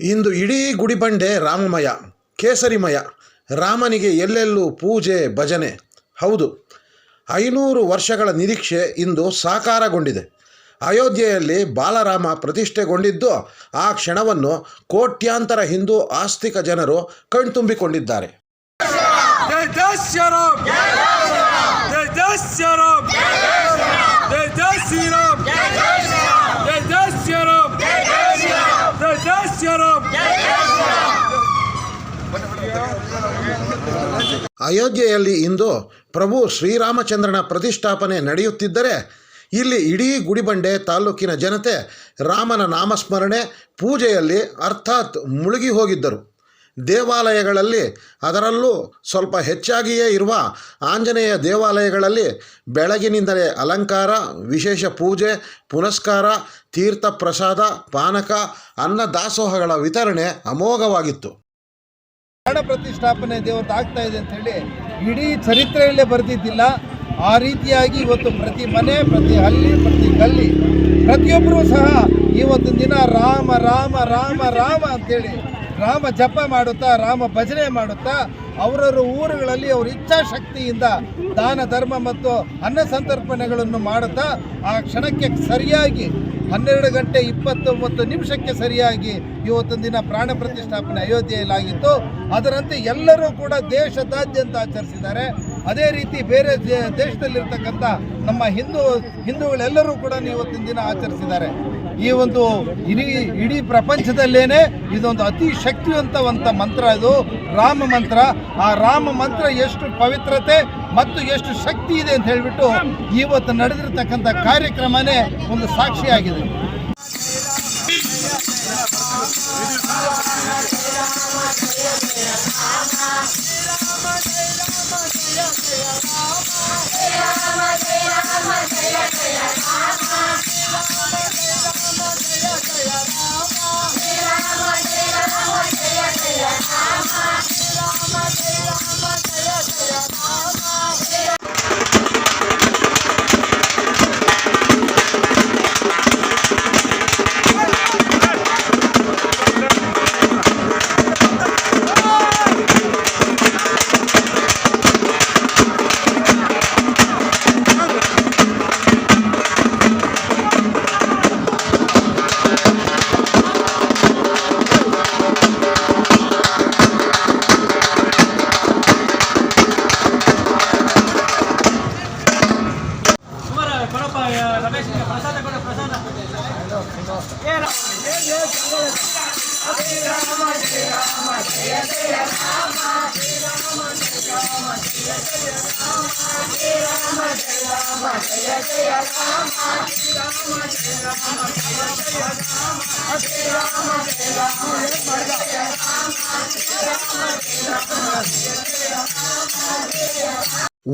ಇಂದು ಇಡೀ ಗುಡಿಬಂಡೆ ರಾಮಮಯ, ಕೇಸರಿಮಯ, ರಾಮನಿಗೆ ಎಲ್ಲೆಲ್ಲೂ ಪೂಜೆ, ಭಜನೆ. ಹೌದು, ಐನೂರು ವರ್ಷಗಳ ನಿರೀಕ್ಷೆ ಇಂದು ಸಾಕಾರಗೊಂಡಿದೆ. ಅಯೋಧ್ಯೆಯಲ್ಲಿ ಬಾಲರಾಮ ಪ್ರತಿಷ್ಠೆಗೊಂಡಿದ್ದು, ಆ ಕ್ಷಣವನ್ನು ಕೋಟ್ಯಾಂತರ ಹಿಂದೂ ಆಸ್ತಿಕ ಜನರು ಕಣ್ತುಂಬಿಕೊಂಡಿದ್ದಾರೆ. ಅಯೋಧ್ಯೆಯಲ್ಲಿ ಇಂದು ಪ್ರಭು ಶ್ರೀರಾಮಚಂದ್ರನ ಪ್ರತಿಷ್ಠಾಪನೆ ನಡೆಯುತ್ತಿದ್ದರೆ ಇಲ್ಲಿ ಇಡೀ ಗುಡಿಬಂಡೆ ತಾಲೂಕಿನ ಜನತೆ ರಾಮನ ನಾಮಸ್ಮರಣೆ ಪೂಜೆಯಲ್ಲಿ ಅರ್ಥಾತ್ ಮುಳುಗಿ ಹೋಗಿದ್ದರು. ದೇವಾಲಯಗಳಲ್ಲಿ ಅದರಲ್ಲೂ ಸ್ವಲ್ಪ ಹೆಚ್ಚಾಗಿಯೇ ಇರುವ ಆಂಜನೇಯ ದೇವಾಲಯಗಳಲ್ಲಿ ಬೆಳಗಿನಿಂದಲೇ ಅಲಂಕಾರ, ವಿಶೇಷ ಪೂಜೆ, ಪುನಸ್ಕಾರ, ತೀರ್ಥ ಪ್ರಸಾದ, ಪಾನಕ ಅನ್ನ ದಾಸೋಹಗಳ ವಿತರಣೆ ಅಮೋಘವಾಗಿತ್ತು. ಪ್ರಾಣ ಪ್ರತಿಷ್ಠಾಪನೆ ದೇವರದ್ದು ಆಗ್ತಾ ಇದೆ ಅಂತ ಹೇಳಿ ಇಡೀ ಚರಿತ್ರೆಯಲ್ಲೇ ಬರೆದಿದ್ದಿಲ್ಲ. ಆ ರೀತಿಯಾಗಿ ಇವತ್ತು ಪ್ರತಿ ಮನೆ, ಪ್ರತಿ ಹಳ್ಳಿ, ಪ್ರತಿ ಗಲ್ಲಿ ಪ್ರತಿಯೊಬ್ಬರೂ ಸಹ ಇವತ್ತು ದಿನ ರಾಮ ರಾಮ ರಾಮ ರಾಮ ಅಂತೇಳಿ ರಾಮ ಜಪ ಮಾಡುತ್ತಾ, ರಾಮ ಭಜನೆ ಮಾಡುತ್ತಾ ಅವರವರ ಊರುಗಳಲ್ಲಿ ಅವ್ರ ಇಚ್ಛಾಶಕ್ತಿಯಿಂದ ದಾನ, ಧರ್ಮ ಮತ್ತು ಅನ್ನ ಸಂತರ್ಪಣೆಗಳನ್ನು ಮಾಡುತ್ತಾ ಆ ಕ್ಷಣಕ್ಕೆ ಸರಿಯಾಗಿ ಹನ್ನೆರಡು ಗಂಟೆ ಇಪ್ಪತ್ತೊಂಬತ್ತು ನಿಮಿಷಕ್ಕೆ ಸರಿಯಾಗಿ ಇವತ್ತೊಂದು ದಿನ ಪ್ರಾಣ ಪ್ರತಿಷ್ಠಾಪನೆ ಅಯೋಧ್ಯೆಯಲ್ಲಿ ಆಗಿತ್ತು ಅದರಂತೆ ಎಲ್ಲರೂ ಕೂಡ ದೇಶದಾದ್ಯಂತ ಆಚರಿಸಿದ್ದಾರೆ. ಅದೇ ರೀತಿ ಬೇರೆ ದೇಶದಲ್ಲಿರ್ತಕ್ಕಂಥ ನಮ್ಮ ಹಿಂದೂ, ಹಿಂದೂಗಳೆಲ್ಲರೂ ಕೂಡ ಇವತ್ತಿನ ದಿನ ಆಚರಿಸಿದ್ದಾರೆ. ಈ ಒಂದು ಇಡೀ ಇಡೀ ಪ್ರಪಂಚದಲ್ಲೇನೆ ಇದೊಂದು ಅತಿ ಶಕ್ತಿವಂತವಂಥ ಮಂತ್ರ ಇದು. ರಾಮ ಮಂತ್ರ. ಆ ರಾಮ ಮಂತ್ರ ಎಷ್ಟು ಪವಿತ್ರತೆ ಮತ್ತು ಎಷ್ಟು ಶಕ್ತಿ ಇದೆ ಅಂತ ಹೇಳಿಬಿಟ್ಟು ಇವತ್ತು ನಡೆದಿರ್ತಕ್ಕಂಥ ಕಾರ್ಯಕ್ರಮನೇ ಒಂದು ಸಾಕ್ಷಿಯಾಗಿದೆ.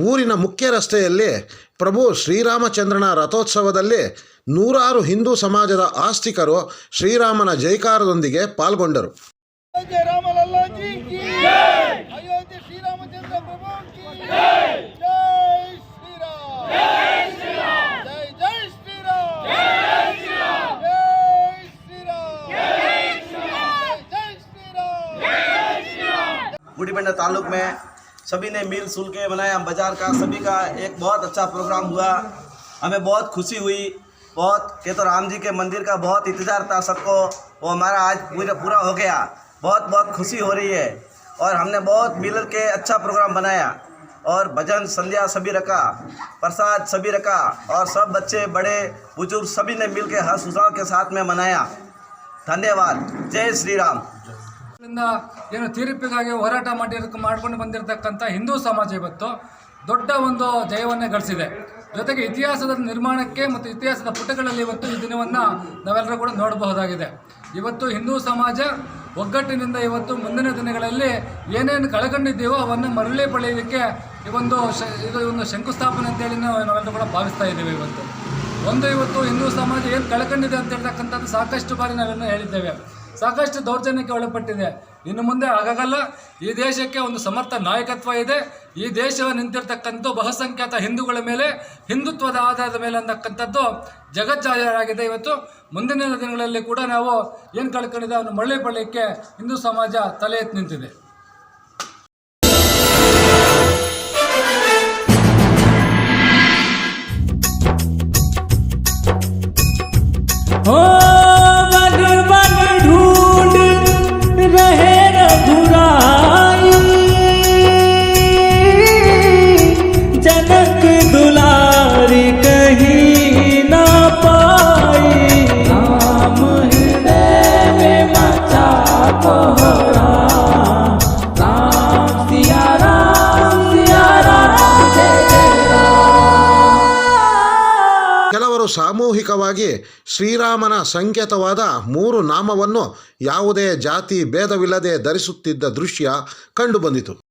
ಊರಿನ ಮುಖ್ಯ ರಸ್ತೆಯಲ್ಲಿ ಪ್ರಭು ಶ್ರೀರಾಮಚಂದ್ರನ ರಥೋತ್ಸವದಲ್ಲಿ ನೂರಾರು ಹಿಂದೂ ಸಮಾಜದ ಆಸ್ತಿಕರು ಶ್ರೀರಾಮನ ಜೈಕಾರದೊಂದಿಗೆ ಪಾಲ್ಗೊಂಡರು ಅಯೋಧ್ಯೆ ರಾಮಲಲ್ಲ ಜಿ ಕಿ ಅಯೋಧ್ಯೆ ಶ್ರೀರಾಮಚಂದ್ರ ಪ್ರಭು ಕಿ ಜೈ ಶ್ರೀರಾಮ್ ಜೈ ಶ್ರೀರಾಮ್ ಜೈ ಜೈ ಶ್ರೀರಾಮ್ ಜೈ ಶ್ರೀರಾಮ್ ಜೈ ಶ್ರೀರಾಮ್ ಜೈ ಶ್ರೀರಾಮ್ बूढ़ीबंडा ताल्लुक में सभी ने मिल सुल के बनाया बाज़ार का, सभी का एक बहुत अच्छा प्रोग्राम हुआ। हमें बहुत खुशी हुई। बहुत के तो राम जी के मंदिर का बहुत इंतज़ार था सबको। वो हमारा आज पूरा पूरा हो गया। बहुत बहुत खुशी हो रही है। और हमने बहुत मिल के अच्छा प्रोग्राम बनाया। और भजन संध्या सभी रखा, प्रसाद सभी रखा। और सब बच्चे, बड़े, बुज़ुर्ग सभी ने मिल के हर्ष उत्साह के साथ में मनाया। धन्यवाद। जय श्री राम। ಏನು ತೀರ್ಪಿಗಾಗಿ ಹೋರಾಟ ಮಾಡಿರ್ ಮಾಡ್ಕೊಂಡು ಬಂದಿರತಕ್ಕಂಥ ಹಿಂದೂ ಸಮಾಜ ಇವತ್ತು ದೊಡ್ಡ ಒಂದು ಜಯವನ್ನೇ ಗಳಿಸಿದೆ. ಜೊತೆಗೆ ಇತಿಹಾಸದ ನಿರ್ಮಾಣಕ್ಕೆ ಮತ್ತು ಇತಿಹಾಸದ ಪುಟಗಳಲ್ಲಿ ಇವತ್ತು ಈ ದಿನವನ್ನು ನಾವೆಲ್ಲರೂ ಕೂಡ ನೋಡಬಹುದಾಗಿದೆ. ಇವತ್ತು ಹಿಂದೂ ಸಮಾಜ ಒಗ್ಗಟ್ಟಿನಿಂದ ಇವತ್ತು ಮುಂದಿನ ದಿನಗಳಲ್ಲಿ ಏನೇನು ಕಳಕೊಂಡಿದ್ದೀವೋ ಅವನ್ನು ಮರಳಿ ಪಡೆಯೋದಕ್ಕೆ ಈ ಒಂದು ಇದು ಒಂದು ಶಂಕುಸ್ಥಾಪನೆ ಅಂತೇಳಿ ನಾವು ನಾವೆಲ್ಲರೂ ಕೂಡ ಭಾವಿಸ್ತಾ ಇದ್ದೀವಿ ಇವತ್ತು. ಒಂದು ಇವತ್ತು ಹಿಂದೂ ಸಮಾಜ ಏನು ಕಳ್ಕೊಂಡಿದೆ ಅಂತ ಹೇಳ್ತಕ್ಕಂಥದ್ದು ಸಾಕಷ್ಟು ಬಾರಿ ನಾವೆಲ್ಲ ಹೇಳಿದ್ದೇವೆ. ಸಾಕಷ್ಟು ದೌರ್ಜನ್ಯಕ್ಕೆ ಒಳಪಟ್ಟಿದೆ. ಇನ್ನು ಮುಂದೆ ಆಗಾಗಲ್ಲ ಈ ದೇಶಕ್ಕೆ ಒಂದು ಸಮರ್ಥ ನಾಯಕತ್ವ ಇದೆ. ಈ ದೇಶ ನಿಂತಿರ್ತಕ್ಕಂಥ ಬಹುಸಂಖ್ಯಾತ ಹಿಂದೂಗಳ ಮೇಲೆ, ಹಿಂದುತ್ವದ ಆಧಾರದ ಮೇಲೆ ಅನ್ನಕ್ಕಂಥದ್ದು ಜಗಜ್ಜಾಹೀರಾಗಿದೆ ಇವತ್ತು. ಮುಂದಿನ ದಿನಗಳಲ್ಲಿ ಕೂಡ ನಾವು ಏನು ಕಳ್ಕೊಂಡಿದೆ ಅವನು ಮಳ್ಳಿ ಪಡಲಿಕ್ಕೆ ಹಿಂದೂ ಸಮಾಜ ತಲೆ ಎತ್ತಿ ನಿಂತಿದೆ. हो ಶ್ರೀರಾಮನ ಸಂಕೇತವಾದ ಮೂರು ನಾಮವನ್ನು ಯಾವುದೇ ಜಾತಿ ಭೇದವಿಲ್ಲದೆ ಧರಿಸುತ್ತಿದ್ದ ದೃಶ್ಯ ಕಂಡುಬಂದಿತು.